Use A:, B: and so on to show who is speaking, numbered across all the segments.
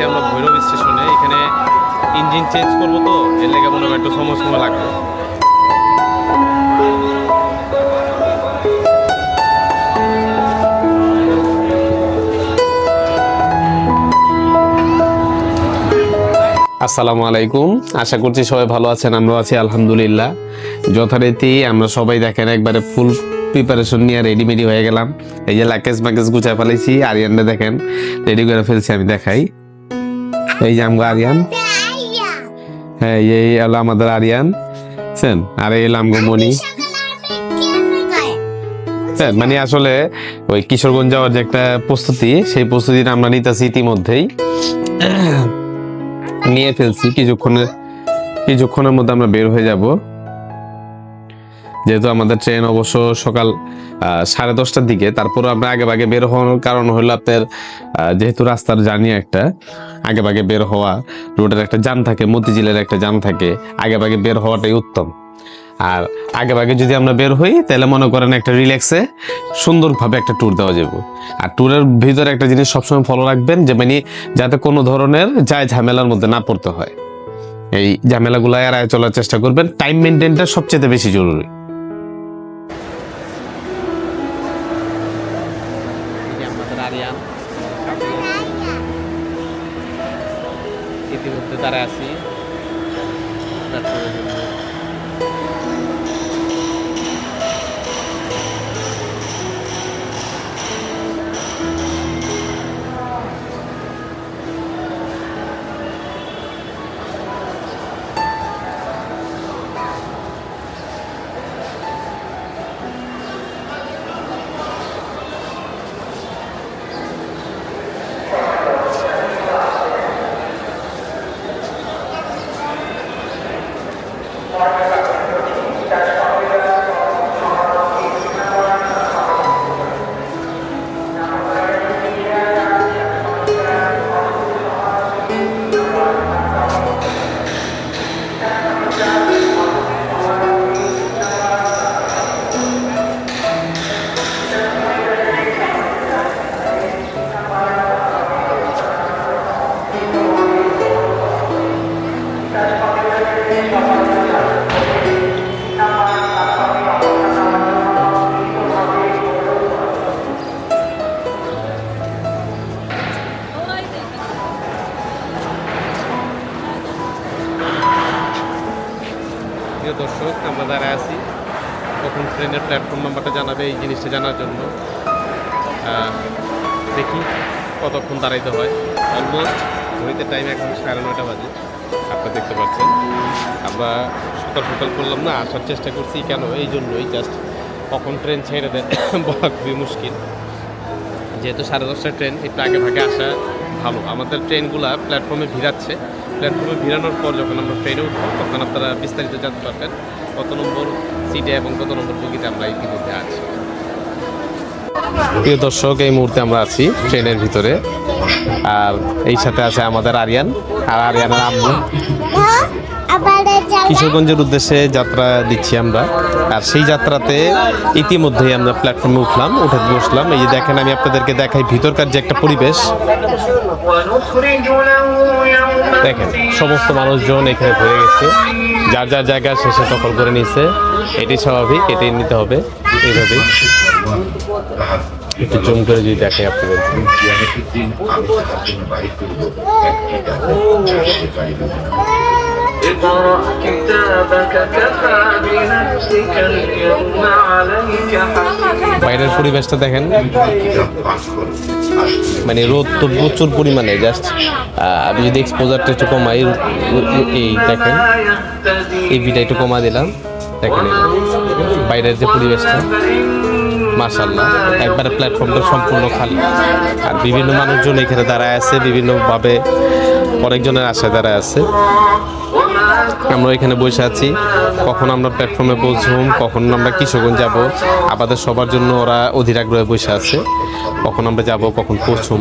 A: আছি আমরা ভৈরব স্টেশনে, এখানে ইঞ্জিন চেঞ্জ করব তো, এর লেগে মনে হয় একটু সময় সময় লাগবে। আসসালামু আলাইকুম, আশা করছি সবাই ভালো আছেন, আমরাও আছি, আলহামদুলিল্লাহ। যথারীতি আমরা সবাই দেখেন, একবারে ফুল প্রিপারেশন নিয়ে রেডিমেডি হয়ে গেলাম। এই যে লাকেজ মাকেজ গুছায় ফেলেছি আরিয়ানটা দেখেন রেডি করে ফেলছি, আমি দেখাই। এই যে আমগো আরিয়ান। হ্যাঁ এই হলো আমাদের আরিয়ান। সেন আর এই লামগো মনি হ্যাঁ, মানে আসলে ওই কিশোরগঞ্জ যাওয়ার যে একটা প্রস্তুতি সেই প্রস্তুতিটা আমরা নিতেছি ইতিমধ্যেই। নিয়ে ফেলছি কিছুক্ষণের কিছুক্ষণের মধ্যে আমরা বের হয়ে যাব। যেহেতু আমাদের ট্রেন অবশ্য সকাল সাড়ে দশটার দিকে তারপর আমরা আগে ভাগে বের হওয়ার কারণ হলো আপনার যেহেতু রাস্তার জার্নি একটা, আগে ভাগে বের হওয়া রোডের একটা জাম থাকে, মতিঝিলের একটা জাম থাকে, আগে ভাগে বের হওয়াটাই উত্তম। আর আগে ভাগে যদি আমরা বের হই, তাহলে মনে করেন একটা রিল্যাক্সে সুন্দরভাবে একটা ট্যুর দেওয়া যাবে। আর ট্যুরের ভিতরে একটা জিনিস সবসময় ফলো রাখবেন, যে মানে যাতে কোনো ধরনের যায় ঝামেলার মধ্যে না পড়তে হয়। এই ঝামেলাগুলো এড়ায় চলার চেষ্টা করবেন টাইম মেনটেনটা সবচেয়ে বেশি জরুরি। ট্রেনের প্ল্যাটফর্ম নাম্বারটা জানাবে, এই জিনিসটা জানার জন্য। দেখি কতক্ষণ দাঁড়াইতে হয়। অলমোস্ট ঘড়িতে টাইম এখন সাড়ে নয়টা বাজে। আপনারা দেখতে পাচ্ছেন। আমরা সকাল সকাল করলাম না, আসার চেষ্টা করছি কেন? এই জন্যই জাস্ট কখন ট্রেন ছেড়ে দেয়, বলা খুবই মুশকিল। যেহেতু সাড়ে দশটার ট্রেন একটু আগে ভাগে আসা ভালো। আমাদের ট্রেনগুলা প্ল্যাটফর্মে ভিড়াচ্ছে। প্ল্যাটফর্মে ভিড়ানোর পর যখন আমরা ট্রেনে উঠবো, তখন আপনারা বিস্তারিত জানতে পারবেন কত নম্বর সিটে এবং কত নম্বর বগিতে আমরা ইতিমধ্যে আছি। প্রিয় দর্শক, এই মুহূর্তে আমরা আছি ট্রেনের ভিতরে। আর এই সাথে আছে আমাদের আরিয়ান। আর আরিয়ানের আম্মু। কিশোরগঞ্জের উদ্দেশ্যে যাত্রা দিচ্ছি আমরা। আর সেই যাত্রাতে ইতিমধ্যেই আমরা প্ল্যাটফর্মে উঠলাম, উঠে বসলাম। এই যে দেখেন, আমি আপনাদেরকে দেখাই ভিতরকার যে একটা পরিবেশ। দেখেন সমস্ত মানুষজন এখানে ভরে গেছে যার যার জায়গা শেষে দখল করে নিচ্ছে এটি স্বাভাবিক এটাই নিতে হবে এইভাবেই একটু জুম করে যদি দেখাই আপনাদের
B: اقرأ كتابك كفى بنفسك اليوم عليك حسيبا
A: বাইরের পরিবেশটা দেখেন মানে রোদ তো প্রচুর পরিমাণে জাস্ট আমি যদি এক্সপোজারটা একটু কমাই, এই দেখেন, এই ভিটা একটু কমা দিলাম। দেখেন বাইরের যে পরিবেশটা মাসাল্লাহ একবারে প্ল্যাটফর্মটা সম্পূর্ণ খালি। আর বিভিন্ন মানুষজন এখানে দাঁড়ায় আছে, বিভিন্নভাবে অনেকজনের আশায় দাঁড়ায় আছে। আমরা এখানে বসে আছি। কখন আমরা প্ল্যাটফর্মে পৌঁছুম কখন আমরা কিশোরগঞ্জ যাব আমাদের সবার জন্য ওরা অধীর আগ্রহে বসে আছে। কখন আমরা যাব, কখন পৌঁছুম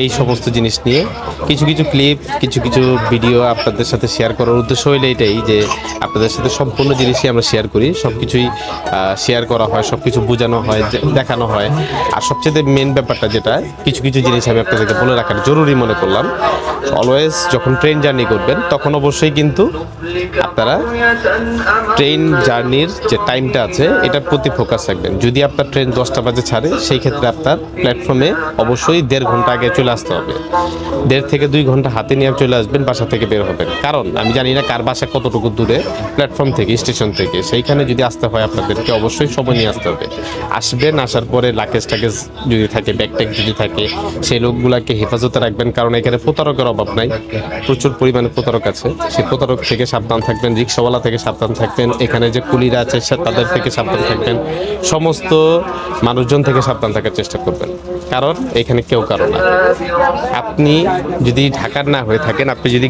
A: এই সমস্ত জিনিস নিয়ে। কিছু কিছু ক্লিপ কিছু কিছু ভিডিও আপনাদের সাথে শেয়ার করার উদ্দেশ্য হইলে এটাই যে, আপনাদের সাথে সম্পূর্ণ জিনিসই আমরা শেয়ার করি। সব কিছুই শেয়ার করা হয় সব কিছু বোঝানো হয় দেখানো হয়। আর সবচেয়ে মেন ব্যাপারটা যেটা, কিছু কিছু জিনিস আমি আপনাদেরকে বলে রাখার জরুরি মনে করলাম। অলওয়েজ যখন ট্রেন জার্নি করবেন, তখন অবশ্যই কিন্তু আপনারা ট্রেন জার্নির যে টাইমটা আছে, এটার প্রতি ফোকাস রাখবেন। যদি আপনার ট্রেন দশটা বাজে ছাড়ে, সেই ক্ষেত্রে আপনার প্ল্যাটফর্মে অবশ্যই দেড় ঘণ্টা আগে চলে আসতে হবে। দেড় থেকে দুই ঘণ্টা হাতে নিয়ে চলে আসবেন, বাসা থেকে বের হবেন। কারণ, আমি জানি না কার বাসা কতটুকু দূরে প্ল্যাটফর্ম থেকে স্টেশন থেকে। সেইখানে যদি আসতে হয় আপনাদেরকে অবশ্যই সময় নিয়ে আসতে হবে। আসবেন, আসার পরে লাকেজ টাকেজ যদি থাকে ব্যাগ ট্যাগ যদি থাকে, সেই লোকগুলাকে হেফাজতে রাখবেন। কারণ এখানে প্রতারকের অভাব নাই। প্রচুর পরিমাণে প্রতারক আছে। সেই প্রতারক থেকে সাবধান থাকবেন, রিক্সাওয়ালা থেকে সাবধান থাকবেন, এখানে যে কুলিরা আছে তাদের থেকে সাবধান থাকবেন, সমস্ত মানুষজন থেকে সাবধান থাকার চেষ্টা করবেন। কারণ এখানে কেউ কারও না। আপনি যদি ঢাকার না হয়ে থাকেন, আপনি যদি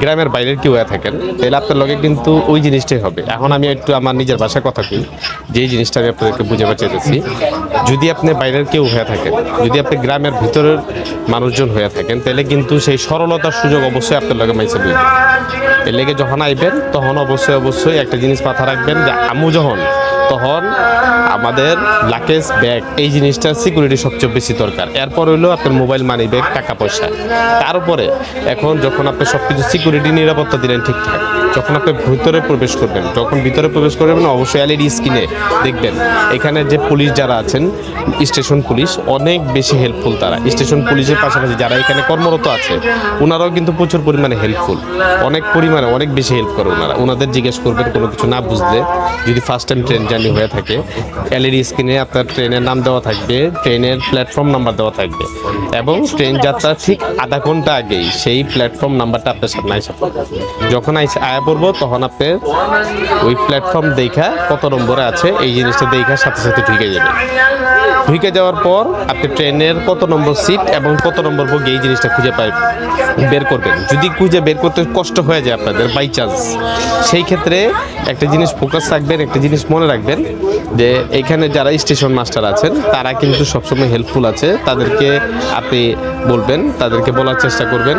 A: গ্রামের বাইরের কেউ হয়ে থাকেন, তাহলে আপনার লগে কিন্তু ওই জিনিসটাই হবে। এখন আমি একটু আমার নিজের ভাষায় কথা কই যেই জিনিসটা আমি আপনাদেরকে বুঝাবার চাইতেছি। যদি আপনি বাইরের কেউ হয়ে থাকেন, যদি আপনি গ্রামের ভিতরের মানুষজন হয়ে থাকেন, তাহলে কিন্তু সেই সরলতার সুযোগ অবশ্যই আপনার লগে মাইসে বুঝবে এর লেগে যখন আইবেন, তখন অবশ্যই অবশ্যই একটা জিনিস মাথা রাখবেন যে আমু যখন তখন আমাদের লাকেজ ব্যাগ এই জিনিসটার সিকিউরিটি সবচেয়ে বেশি দরকার। এরপর হইল আপনার মোবাইল মানি ব্যাগ টাকা পয়সা। তারপরে এখন যখন আপনি সব কিছু সিকিউরিটি নিরাপত্তা দিলেন ঠিকঠাক যখন আপনি ভিতরে প্রবেশ করবেন, যখন ভিতরে প্রবেশ করবেন, অবশ্যই এলইডি স্ক্রিনে দেখবেন। এখানে যে পুলিশ যারা আছেন, স্টেশন পুলিশ, অনেক বেশি হেল্পফুল তারা। স্টেশন পুলিশের পাশাপাশি যারা এখানে কর্মরত আছে ওনারাও কিন্তু প্রচুর পরিমাণে হেল্পফুল অনেক পরিমাণে, অনেক বেশি হেল্প করে ওনারা ওনাদের জিজ্ঞেস করবেন কোনো কিছু না বুঝলে, যদি ফার্স্ট টাইম ট্রেন জার্নি হয়ে থাকে। এলইডি স্ক্রিনে আপনার ট্রেনের নাম দেওয়া থাকবে ট্রেনের প্ল্যাটফর্ম নাম্বার দেওয়া থাকবে। এবং ট্রেন যাত্রা ঠিক আধা ঘণ্টা আগেই সেই প্ল্যাটফর্ম নাম্বারটা আপনার সামনে পড়বে যখন আইসা আয়া পড়ব, তখন আপনি ওই প্ল্যাটফর্ম দেখা কত নম্বরে আছে, এই জিনিসটা দেখা সাথে সাথে ঢুকে যাবে। ঢুকে যাওয়ার পর আপনি ট্রেনের কত নম্বর সিট এবং কত নম্বর বগি, এই জিনিসটা খুঁজে পাই বের করবেন। যদি খুঁজে বের করতে কষ্ট হয়ে যায় আপনাদের বাই চান্স সেই ক্ষেত্রে একটা জিনিস ফোকাস রাখবেন, একটা জিনিস মনে রাখবেন যে এখানে যারা স্টেশন মাস্টার আছেন, তারা কিন্তু সবসময় হেল্পফুল আছে। তাদেরকে আপনি বলবেন, তাদেরকে বলার চেষ্টা করবেন।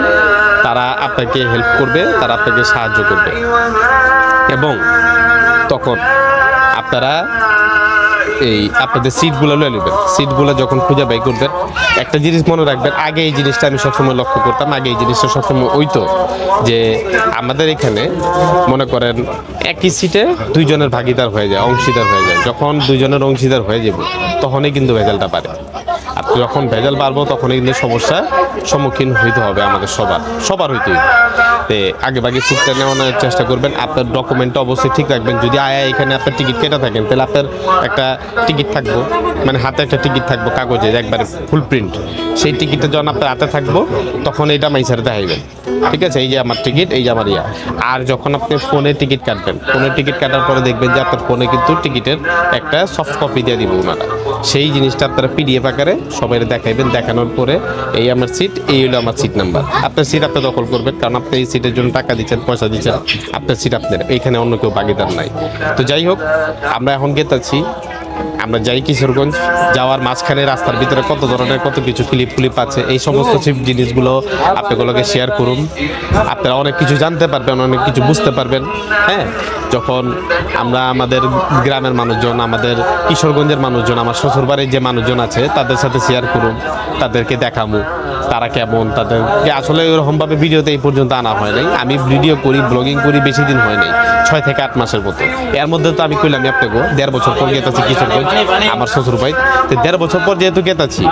A: তারা আপনাকে হেল্প করবে, তারা আপনাকে সাহায্য করবে। এবং তখন আপনারা এই আপনাদের সিটগুলো লয়ে নেবেন। সিটগুলো যখন খুঁজে বাই করবেন, একটা জিনিস মনে রাখবেন, আগে এই জিনিসটা আমি সবসময় লক্ষ্য করতাম, আগে এই জিনিসটা সবসময় ওইতো যে আমাদের এখানে মনে করেন একই সিটে দুইজনের ভাগিদার হয়ে যায়, অংশীদার হয়ে যায়। যখন দুইজনের অংশীদার হয়ে যাবে, তখনই কিন্তু ভেজালটা পারে যখন ভেজাল বাড়বো, তখনই কিন্তু সমস্যার সম্মুখীন হইতে হবে আমাদের সবার। সবার হইতেই। তে আগে ভাগে সিটটা নেওয়ানোর চেষ্টা করবেন। আপনার ডকুমেন্টটা অবশ্যই ঠিক রাখবেন। যদি আয়া এখানে আপনার টিকিট কেটে থাকেন, তাহলে আপনার একটা টিকিট থাকব। মানে হাতে একটা টিকিট থাকব কাগজে একবারে ফুল প্রিন্ট সেই টিকিটটা যখন আপনার হাতে থাকব, তখন এটা মাইসারে দেখাইবেন। ঠিক আছে? এই যে আমার টিকিট এই যে আমার ইয়া। আর যখন আপনি ফোনে টিকিট কাটবেন, ফোনে টিকিট কাটার পরে দেখবেন যে আপনার ফোনে কিন্তু টিকিটের একটা সফট কপি দিয়ে দিব ওনারা। সেই জিনিসটা আপনারা পিডিএফ আকারে সবাই দেখাইবেন, দেখানোর পরে এই আমার সিট এই হলো আমার সিট নাম্বার আপনার সিট আপনি দখল করবেন, কারণ আপনি এই সিটের জন্য টাকা দিচ্ছেন, পয়সা দিচ্ছেন, আপনার সিট আপনার এইখানে অন্য কেউ বাগিদার নাই। তো যাই হোক, আমরা এখন গেতাছি আমরা যাই কিশোরগঞ্জ, যাওয়ার মাঝখানে রাস্তার ভিতরে কত ধরনের কত কিছু ক্লিপ ক্লিপ আছে, এই সমস্ত জিনিসগুলো আপনাগুলোকে শেয়ার করুন। আপনারা অনেক কিছু জানতে পারবেন, অনেক কিছু বুঝতে পারবেন হ্যাঁ? যখন আমরা আমাদের গ্রামের মানুষজন, আমাদের কিশোরগঞ্জের মানুষজন, আমার শ্বশুরবাড়ির যে মানুষজন আছে, তাদের সাথে শেয়ার করুন, তাদেরকে দেখামু। তারা কেমন তাদেরকে আসলে ওরকমভাবে ভিডিওতে এই পর্যন্ত আনা হয় নাই। আমি ভিডিও করি, ব্লগিং করি, বেশি দিন হয় নাই, ছয় থেকে আট মাসের মতো। এর মধ্যে তো আমি কইলাম আপনাকে, দেড় বছর পর গেতাছি কিশোরগঞ্জ আমার শ্বশুর ভাই। তো দেড় বছর পর যেহেতু গেতাছি,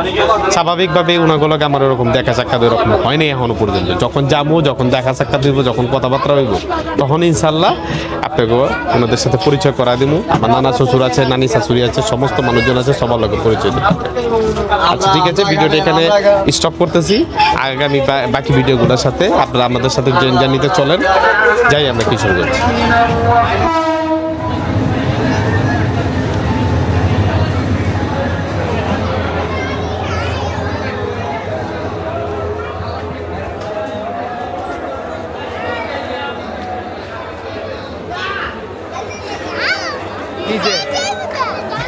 A: স্বাভাবিকভাবে ওনাগুলোকে আমার ওরকম দেখা সাক্ষাৎ ওরকম হয় নাই এখনও পর্যন্ত। যখন যাব, যখন দেখা সাক্ষাৎ হইব, যখন কথাবার্তা হইব, তখন ইনশাল্লাহ আপনাকে ওনাদের সাথে পরিচয় করা দিব আমার নানা শ্বশুর আছে, নানি শাশুড়ি আছে, সমস্ত মানুষজন আছে, সবার লোকের পরিচয় আচ্ছা ঠিক আছে, ভিডিওটা এখানে স্টপ করতেছি। রাখতেছি আগামী বাকি ভিডিওগুলোর সাথে আপনারা আমাদের সাথে জানিতে চলেন। যাই আমরা কিশোরগঞ্জ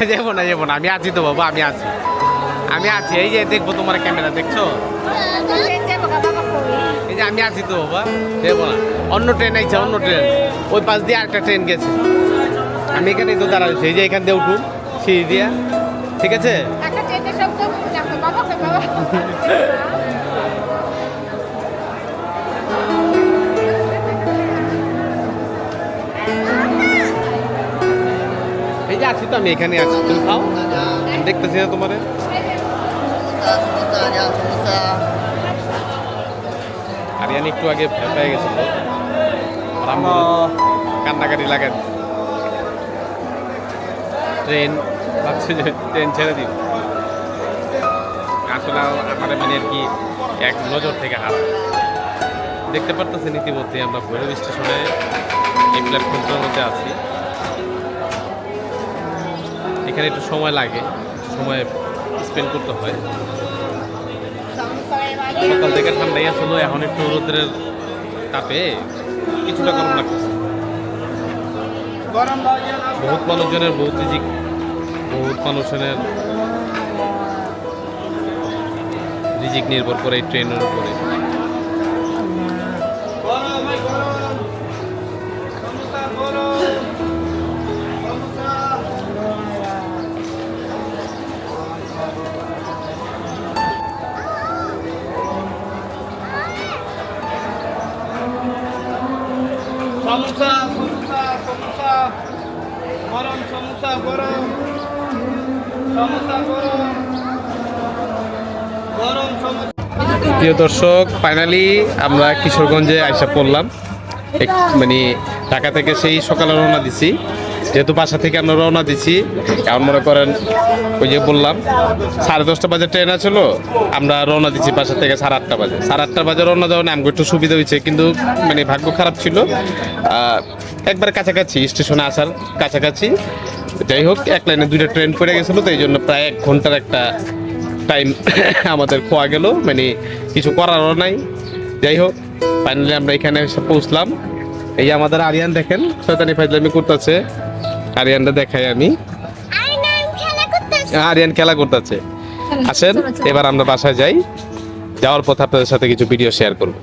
A: যাব না যাব না আমি আছি তো বাবা আমি আছি। আমি আছি, এই যে দেখব তোমার ক্যামেরা দেখছ? এই যে আমি আছি তো, বাবা। যাব না। অন্য ট্রেন আইছে, অন্য ট্রেন ওই পাশ দিয়ে আরেকটা ট্রেন গেছে। আমি এখানেই তো দাঁড়াচ্ছি এই যে এখান দিয়ে উঠুন, সিঁড়ি দিয়া। ঠিক আছে? এই যে আছি তো, আমি এখানে আছি। তুমি খাও। দেখতেছি না তোমারে। আরিয়ান একটু আগে পেয়ে গেছিল। কান্নাকাটি লাগে। ট্রেন ভাবছে যে ট্রেন ছেড়ে দিব আসলে আমাদের মানে আর কি এক নজর থেকে হারা। দেখতে পারতেছেন ইতিমধ্যে আমরা ভৈরব স্টেশনে এই প্ল্যাটফর্মটার মধ্যে আছি। এখানে একটু সময় লাগে সময় স্পেন্ড করতে হয়। সকাল থেকে ঠান্ডাই আসলো এখন একটু রোদ্রের তাপে কিছুটা গরম লাগতেছে। বহুত মানুষজনের, বহুত রিজিক, বহুত মানুষজনের রিজিক নির্ভর করে এই ট্রেনের উপরে। প্রিয় দর্শক ফাইনালি আমরা কিশোরগঞ্জে আইসা পড়লাম। মানে ঢাকা থেকে সেই সকালে রওনা দিছি। যেহেতু বাসা থেকে আমরা রওনা দিছি, এখন মনে করেন ওই যে বললাম, সাড়ে দশটা বাজে ট্রেন আছিল আমরা রওনা দিচ্ছি বাসা থেকে সাড়ে আটটা বাজে। সাড়ে আটটা বাজে রওনা দেওয়া আমাকে একটু সুবিধা হয়েছে, কিন্তু মানে ভাগ্য খারাপ ছিল। একবার কাছাকাছি, স্টেশনে আসার কাছাকাছি। যাই হোক, এক লাইনে দুইটা ট্রেন পড়ে গেছিল, তো এই জন্য প্রায় এক ঘণ্টার একটা টাইম আমাদের খোয়া গেল মানে কিছু করারও নাই। যাই হোক ফাইনালি আমরা এখানে এসে পৌঁছলাম। এই আমাদের আরিয়ান দেখেন শয়তানি ফাইজলামি করতেছে। আরিয়ানটা দেখাই আমি। আরিয়ান খেলা করতেছে। আসেন এবার আমরা বাসায় যাই। যাওয়ার পথে আপনাদের সাথে কিছু ভিডিও শেয়ার করব।